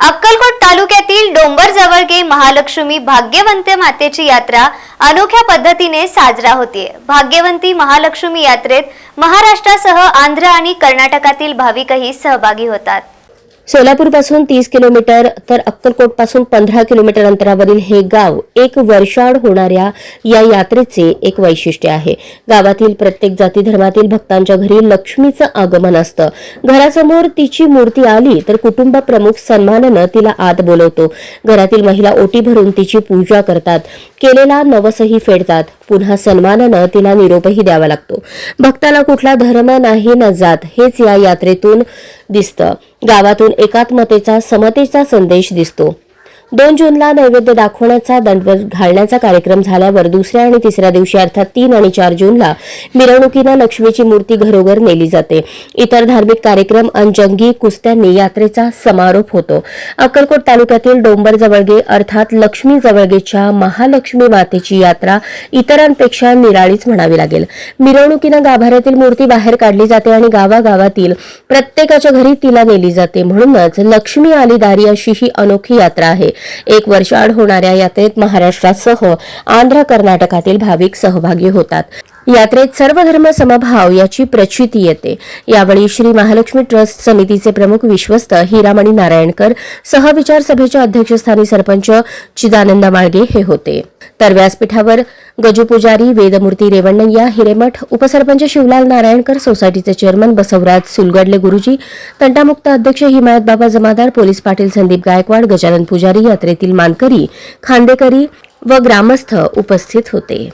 अक्कलकोट तालुक्यातील डोंबर जवळगे महालक्ष्मी भाग्यवंत मातेची यात्रा अनोख्या पद्धतीने साजरा होते. भाग्यवंती महालक्ष्मी यात्रेत महाराष्ट्रासह आंध्र आणि कर्नाटकातील भाविकही सहभागी होतात. सोलापूरपासून तीस किलोमीटर तर अक्कलकोटपासून पंधरा किलोमीटर अंतरावरील हे गाव एक वर्षाड होणाऱ्या या यात्रेचे एक वैशिष्ट्य आहे. गावातील प्रत्येक जाती धर्मातील भक्तांच्या घरी लक्ष्मीचं आगमन असतं. घरासमोर तिची मूर्ती आली तर कुटुंब प्रमुख सन्मानानं तिला आत बोलवतो. घरातील महिला ओटी भरून तिची पूजा करतात. केलेला नवसही फेडतात. पुन्हा सन्मानानं तिला निरोपही द्यावा लागतो. भक्ताला कुठला धर्म नाही न जात हेच या यात्रेतून दिसतं. गावातून एकात्मतेचा समतेचा संदेश दिसतो. दोन जूनला नैवेद्य दाखवण्याचा दंडवत घालण्याचा कार्यक्रम झाल्यावर दुसऱ्या आणि तिसऱ्या दिवशी अर्थात तीन आणि चार जूनला मिरवणुकीनं लक्ष्मीची मूर्ती घरोघर नेली जाते. इतर धार्मिक कार्यक्रम अंजंगी जंगी कुस्त्यांनी यात्रेचा समारोप होतो. अक्कलकोट तालुक्यातील डोंबर जवळगे अर्थात लक्ष्मी जवळगेच्या महालक्ष्मी मातेची यात्रा इतरांपेक्षा निराळीच म्हणावी लागेल. मिरवणुकीनं गाभाऱ्यातील मूर्ती बाहेर काढली जाते आणि गावागावातील प्रत्येकाच्या घरी तिला नेली जाते. म्हणूनच लक्ष्मी आली दारी अशी ही अनोखी यात्रा आहे. एक वर्षाआड होणाऱ्या यात्रेत महाराष्ट्रासह आंध्र कर्नाटकातील भाविक सहभागी होतात. यात्रेत सर्व धर्म समभाव याची प्रचिती येते. यावेळी श्री महालक्ष्मी ट्रस्ट समितीचे प्रमुख विश्वस्त हिरामणी नारायणकर सहविचार सभेच्या अध्यक्षस्थानी सरपंच चिदानंद माळगे हे होते. तर व्यासपीठावर गजपुजारी वेदमूर्ती रेवण्णय्या हिरेमठ उपसरपंच शिवलाल नारायणकर सोसायटीचे चेअरमन बसवराज सुलगडले गुरुजी तंटामुक्त अध्यक्ष हिमायत बाबा जमादार पोलीस पाटील संदीप गायकवाड गजानन पुजारी यात्रेतील मानकरी खांदेकरी व ग्रामस्थ उपस्थित होते.